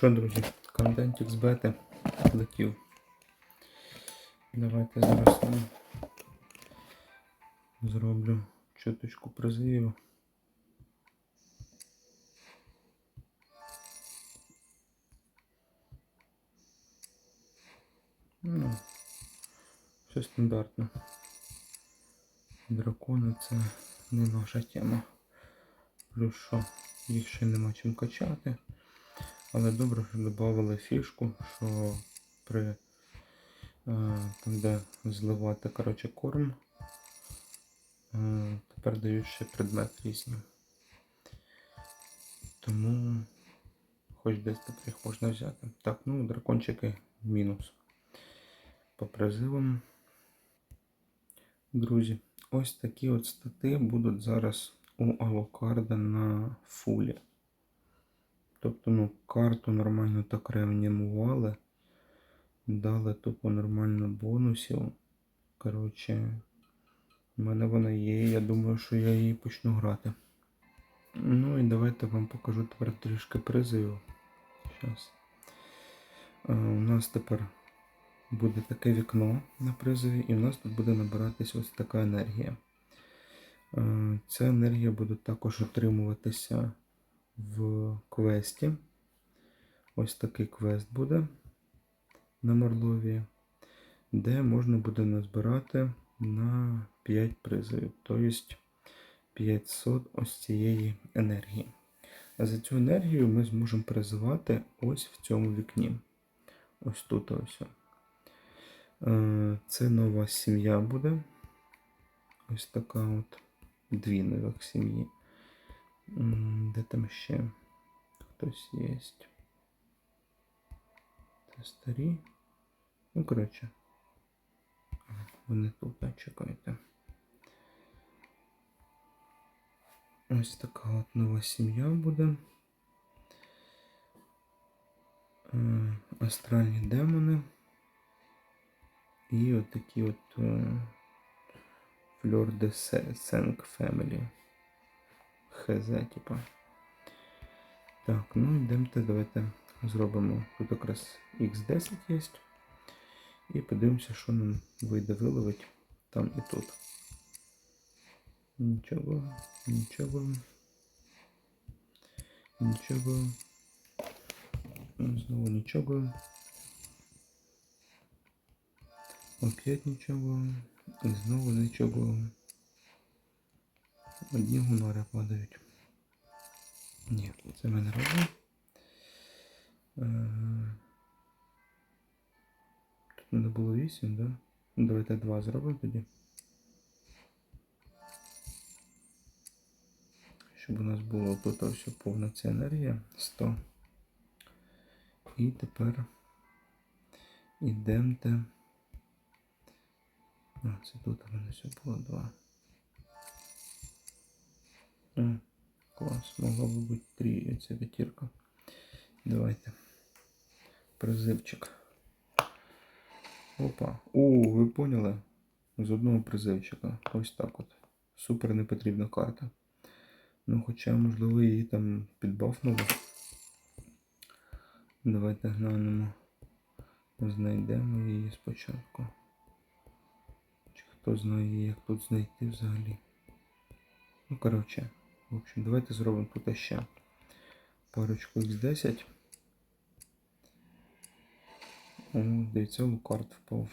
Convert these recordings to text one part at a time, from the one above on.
що, друзі, контентик з бети летів. Давайте зараз зроблю чуточку призивів. Ну, все стандартно. Дракони це не наша тема. Плюс що їх ще нема чим качати. Але добре, що додали фішку, що при е, там, де зливати коротше, корм, е, тепер дають ще предмет різні. Тому хоч десь тепер їх можна взяти. Так, ну дракончики мінус. По призивам. Друзі, ось такі от стати будуть зараз у Алокарда на фулі. Тобто, ну, карту нормально так реанімували. Дали тупо нормально бонусів. Коротше, в мене вона є, я думаю, що я її почну грати. Ну і давайте вам покажу тепер трішки призивів. Зараз. У нас тепер буде таке вікно на призові, і в нас тут буде набиратись ось така енергія. Е, Ця енергія буде також отримуватися в квесті. Ось такий квест буде на Марлові, де можна буде назбирати на 5 призовів, тобто 500 ось цієї енергії. А за цю енергію ми зможемо призивати ось в цьому вікні. Ось тут ось. Е, Це нова сім'я буде. Ось така от дві нових сім'ї. Де там ще хтось є? Це старі. Ну, коротше. Вони тут, чекайте. Ось така от нова сім'я буде. Е, Астральні демони. І от такі от е, Fleur de Seng Family. ХЗ, типа. Так, ну йдемте, давайте зробимо. Тут якраз X10 є. І подивимося, що нам вийде виловить там і тут. Нічого, нічого. Нічого. Знову нічого. Опять нічого. І знову нічого. Одні гунари падають. Ні, це ми не робимо. Е, Тут треба було 8, да? Ну, давайте 2 зробимо тоді. Щоб у нас було тут ось повна ця енергія 100. І тепер ідемте. А, це тут у мене все було 2. А, клас, могла би бути 3 ця п'ятірка. Давайте. Призивчик. Опа. О, ви поняли? З одного призивчика. Ось так от. Супер непотрібна карта. Ну, хоча, можливо, її там підбафнули. Давайте глянемо. Знайдемо її спочатку. Чи хто знає, як тут знайти взагалі. Ну, коротше, в общем, давайте зробимо тут ще парочку X10. О, дивіться, лукард впав.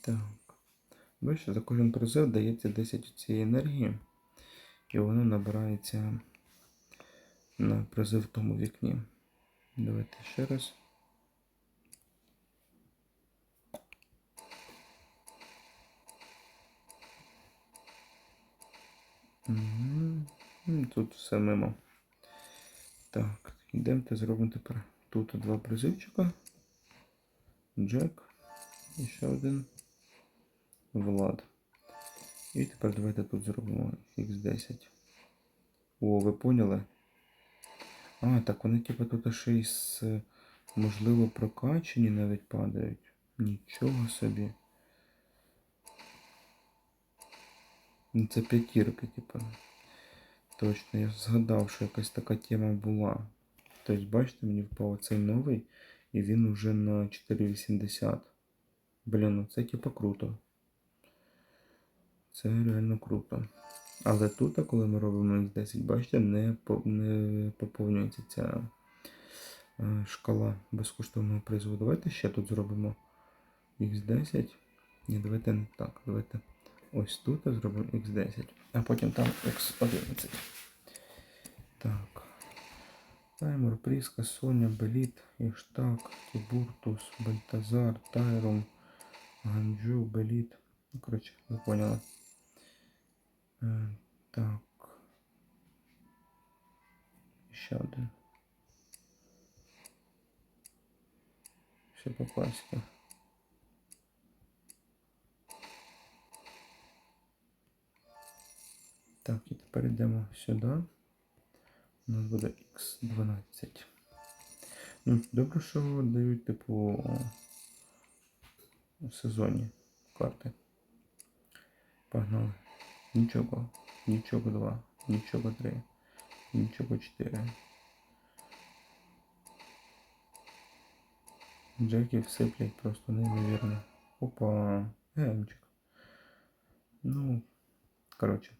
Так. Бачите, за кожен призив дається 10 цієї енергії, і воно набирається на призив в тому вікні. Давайте ще раз. Тут все мимо. Так, йдемте зробимо тепер тут два призивчика. Джек. І ще один. Влад. І тепер давайте тут зробимо X10. О, ви поняли? А, так вони типу тут ще й з, можливо, прокачені навіть падають. Нічого собі. Ну, Це п'ятірки, типу. Точно, я згадав, що якась така тема була. Тобто, бачите, мені впав цей новий, і він уже на 4,80. Блін, ну це типу круто. Це реально круто. Але тут, коли ми робимо X10, бачите, не, не поповнюється ця е, шкала безкоштовного призову. Давайте ще тут зробимо X10. Ні, давайте не так. Давайте ось тут зробимо X10, а потім там X11. Так. Таймер, Пріска, Соня, Беліт, Іштак, Тібуртус, Бальтазар, Тайрон, Ганджу, Беліт. Ну, коротше, ви поняли. Е, так. Ще один. Все по класіки. Так, і тепер йдемо сюди. У нас буде X12. Ну, добре, що дають, типу, у сезоні карти. Погнали. Нічого. Нічого 2. Нічого 3. Нічого 4. Джеків сиплять просто неймовірно. Опа. Гемчик. Ну, коротше.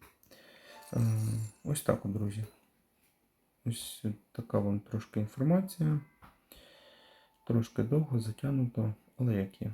Е, Ось так, друзі. Ось така вам трошки інформація. Трошки довго затягнуто, але як є.